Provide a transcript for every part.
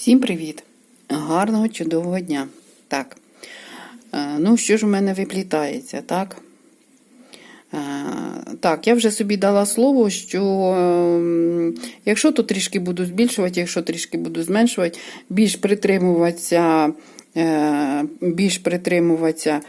Всім привіт! Гарного, чудового дня. Так. е, Ну, що ж у мене виплітається, так? Е, Так, я вже собі дала слово, що ем, якщо то трішки буду збільшувати, якщо трішки буду зменшувати, більш притримуватися, е, більш притримуватися,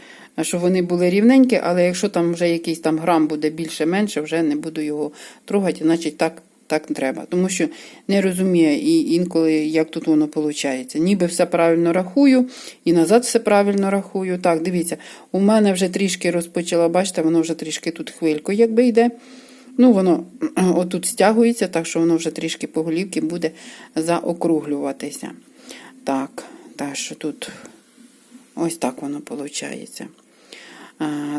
щоб вони були рівненькі, але якщо там вже якийсь там грам буде більше-менше, вже не буду його трогати, значить так так треба. Тому що не розумію і інколи, як тут воно виходить. Ніби все правильно рахую, і назад все правильно рахую. Так, дивіться, у мене вже трішки розпочало, бачите, воно вже трішки тут хвилько, якби йде. Ну, воно отут стягується, так що воно вже трішки по голівці буде заокруглюватися. Так, так що тут ось так воно виходить.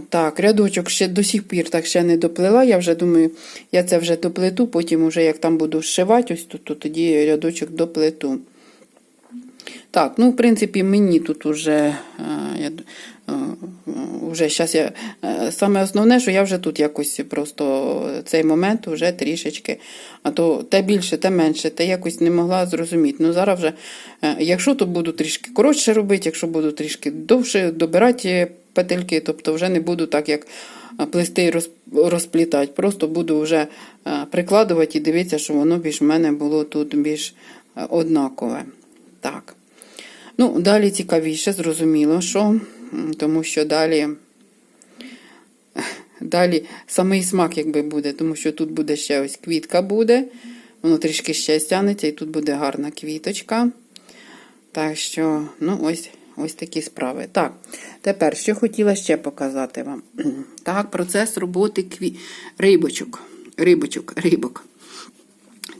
Так, рядочок ще до сих пір так ще не доплила. Я вже думаю, я це вже доплету, потім, уже як там буду зшивати, ось тут, то тоді рядочок доплету. Так, ну, в принципі, мені тут уже, вже щас я, е, саме основне, що я вже тут якось просто цей момент вже трішечки, а то те більше, те менше, те якось не могла зрозуміти. Ну, зараз вже, е, якщо то буду трішки коротше робити, якщо буду трішки довше добирати петельки, тобто вже не буду так, як плести і розплітати, просто буду вже е, прикладувати і дивитися, що воно більш в мене було тут більш е, однакове. Так. Ну, далі цікавіше, зрозуміло, що, тому що далі, далі самий смак якби буде, тому що тут буде ще ось квітка буде, воно трішки ще стягнеться, і тут буде гарна квіточка. Так що, ну, ось, ось такі справи. Так, тепер, що хотіла ще показати вам. Так, процес роботи кві... рибочок. Рибочок, рибок.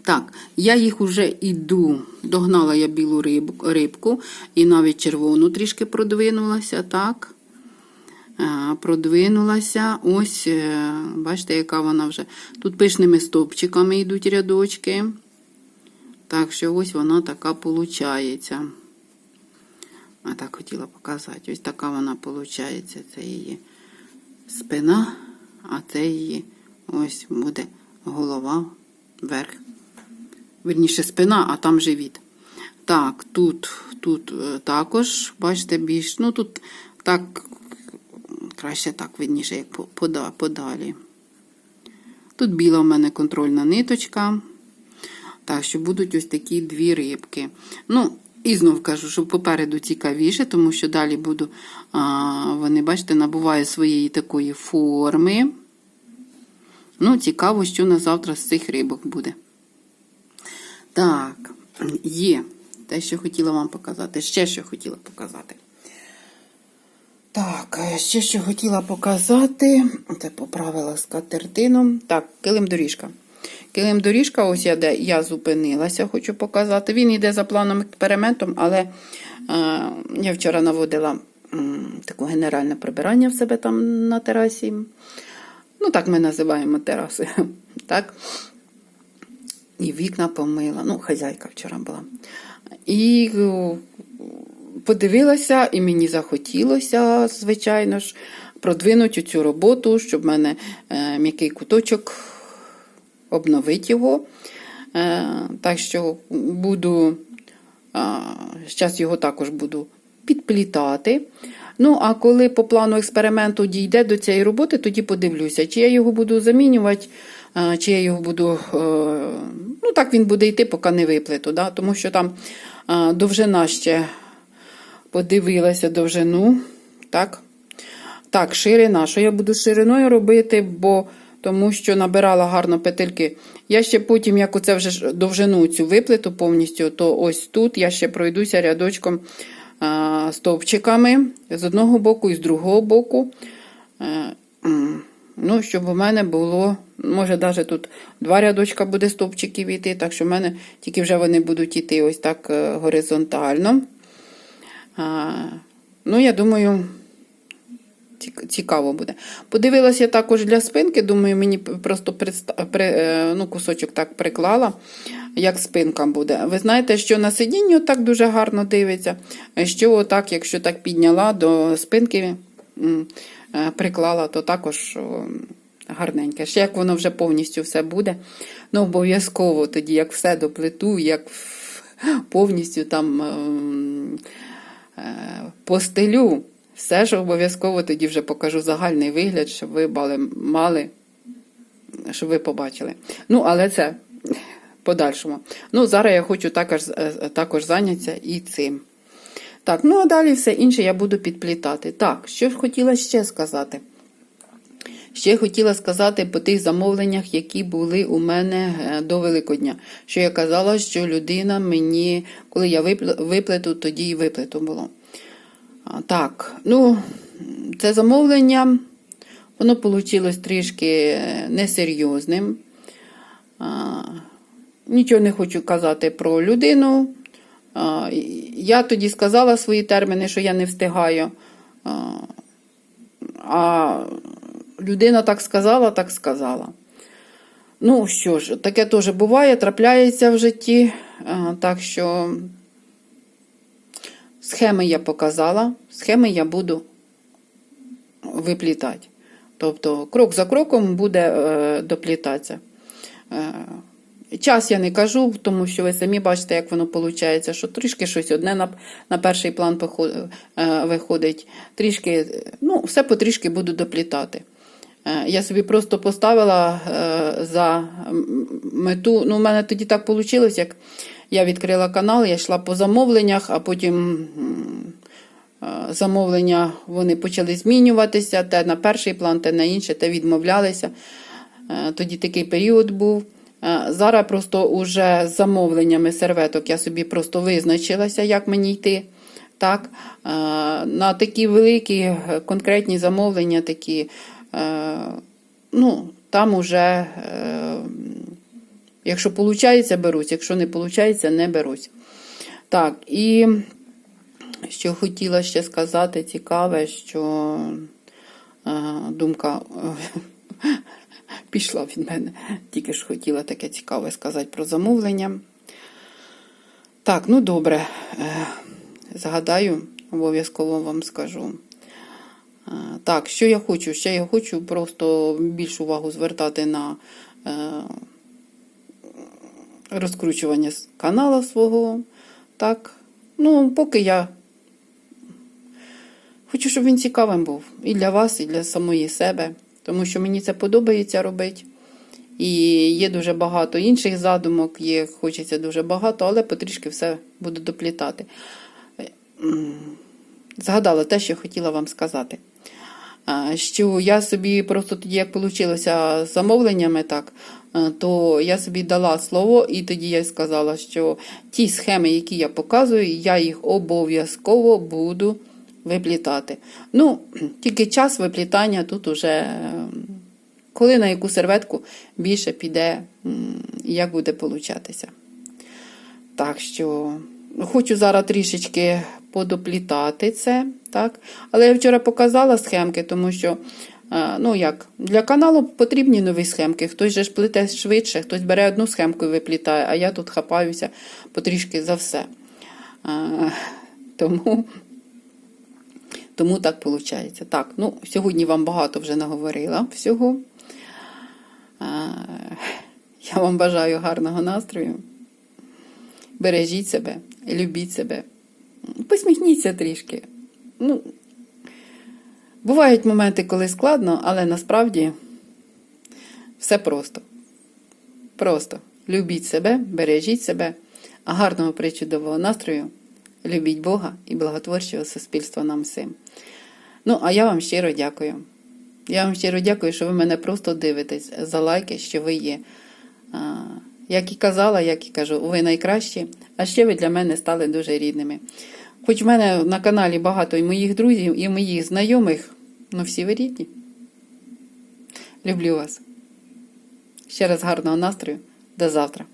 Так, я їх уже іду. Догнала я білу риб, рибку і навіть червону трішки продвинулася, так. Е, Продвинулася. Ось, е, бачите, яка вона вже. Тут пишними стовпчиками йдуть рядочки. Так що ось вона така виходить. А так хотіла показати. Ось така вона виходить. Це її спина, а це її ось буде голова вверх. Верніше спина, а там живіт. Так, тут тут е, також, бачите, більш, ну тут так, краще так, видніше, як подалі. Тут біла в мене контрольна ниточка. Так, що будуть ось такі дві рибки. Ну, і знов кажу, що попереду цікавіше, тому що далі буду, а, вони, бачите, набувають своєї такої форми. Ну, цікаво, що на завтра з цих рибок буде. Так, є те, що хотіла вам показати. Ще що хотіла показати. Так, ще що хотіла показати. Це поправила скатертином. Так, килим доріжка. Килим доріжка, ось я де я зупинилася, хочу показати. Він йде за планом експериментом, але е, я вчора наводила м, таке генеральне прибирання в себе там на терасі. Ну, так ми називаємо тераси. Так? І вікна помила. Ну, хазяйка вчора була. І подивилася, і мені захотілося, звичайно ж, продвинути цю роботу, щоб в мене е, м'який куточок обновити його. Е, так що буду, зараз його також буду підплітати. Ну, а коли по плану експерименту дійде до цієї роботи, тоді подивлюся, чи я його буду замінювати, е, чи я його буду. е, Ну, так він буде йти, поки не виплету. Да? Тому що там е, довжина ще подивилася довжину. Так, так, ширина. Що я буду шириною робити, бо тому що набирала гарно петельки. Я ще потім, як оце вже довжину цю виплету повністю, то ось тут я ще пройдуся рядочком стовпчиками з одного боку і з другого боку. Е, Ну, щоб у мене було, може, навіть тут два рядочка буде стовпчиків йти, так що в мене тільки вже вони будуть йти ось так е, горизонтально. Ну, я думаю, цікаво буде. Подивилася також для спинки, думаю, мені просто е, ну, кусочок так приклала, як спинка буде. Ви знаєте, що на сидінні так дуже гарно дивиться, що отак, якщо так підняла до спинки, е, приклала, то також гарненьке. Ще як воно вже повністю все буде. Ну, обов'язково тоді, як все доплету, як повністю там ем, е, постелю. Все ж обов'язково тоді вже покажу загальний вигляд, щоб ви мали, щоб ви побачили. Ну, але це подальшому. Ну, зараз я хочу також, е, також зайнятися і цим. Так, ну а далі все інше я буду підплітати. Так, що ж хотіла ще сказати? Ще хотіла сказати по тих замовленнях, які були у мене е, до Великодня. Що я казала, що людина мені, коли я виплету, тоді і виплету було. Так, ну, це замовлення, воно вийшло трішки несерйозним. Нічого не хочу казати про людину. Я тоді сказала свої терміни, що я не встигаю. А людина так сказала, так сказала. Ну що ж, таке теж буває, трапляється в житті. Так що схеми я показала, схеми я буду виплітати. Тобто крок за кроком буде е, доплітатися. Е, Час я не кажу, тому що ви самі бачите, як воно виходить, що трішки щось одне на, на перший план е, виходить, трішки, ну, все потрішки буду доплітати. Я собі просто поставила за мету. Ну, у мене тоді так вийшло, як я відкрила канал, я йшла по замовленнях, а потім е, замовлення вони почали змінюватися. Те на перший план, те на інше, те відмовлялися. Е, Тоді такий період був. Е, Зараз просто уже з замовленнями серветок я собі просто визначилася, як мені йти. Так, на такі великі конкретні замовлення, такі, ну, там уже, якщо виходить, берусь, якщо не виходить, не берусь. Так, і що хотіла ще сказати, цікаве, що е, думка пішла від мене. Тільки ж хотіла таке цікаве сказати про замовлення. Так, ну добре. Е, Згадаю, обов'язково вам скажу. Е, Так, що я хочу? Ще я хочу просто більшу увагу звертати на розкручування канала свого. Так, ну, поки я хочу, щоб він цікавим був і для вас, і для самої себе, тому що мені це подобається робити. І є дуже багато інших задумок, є, хочеться дуже багато, але потрішки все буду доплітати. Згадала те, що хотіла вам сказати. Що я собі просто тоді, як вийшло з замовленнями, так, е, то я собі дала слово, і тоді я сказала, що ті схеми, які я показую, я їх обов'язково буду виплітати. Ну, тільки час виплітання тут уже, е, коли на яку серветку більше піде, як буде получатися. Так що хочу зараз трішечки подоплітати це, так? Але я вчора показала схемки, тому що, е, ну як, для каналу потрібні нові схемки. Хтось же ж плете швидше, хтось бере одну схемку і виплітає, а я тут хапаюся потрішки за все. Е, Тому, тому так виходить. Так, ну, сьогодні вам багато вже наговорила всього. Е, Я вам бажаю гарного настрою. Бережіть себе, любіть себе. Посміхніться трішки. Ну, бувають моменти, коли складно, але насправді все просто. Просто любіть себе, бережіть себе, а гарного причудового настрою, любіть Бога і благотворчого суспільства нам всім. Ну, а я вам щиро дякую. Я вам щиро дякую, що ви мене просто дивитесь за лайки, що ви є. Як і казала, як і кажу, ви найкращі, а ще ви для мене стали дуже рідними. Хоч в мене на каналі багато і моїх друзів, і моїх знайомих, ну всі ви рідні. Люблю вас. Ще раз гарного настрою. До завтра.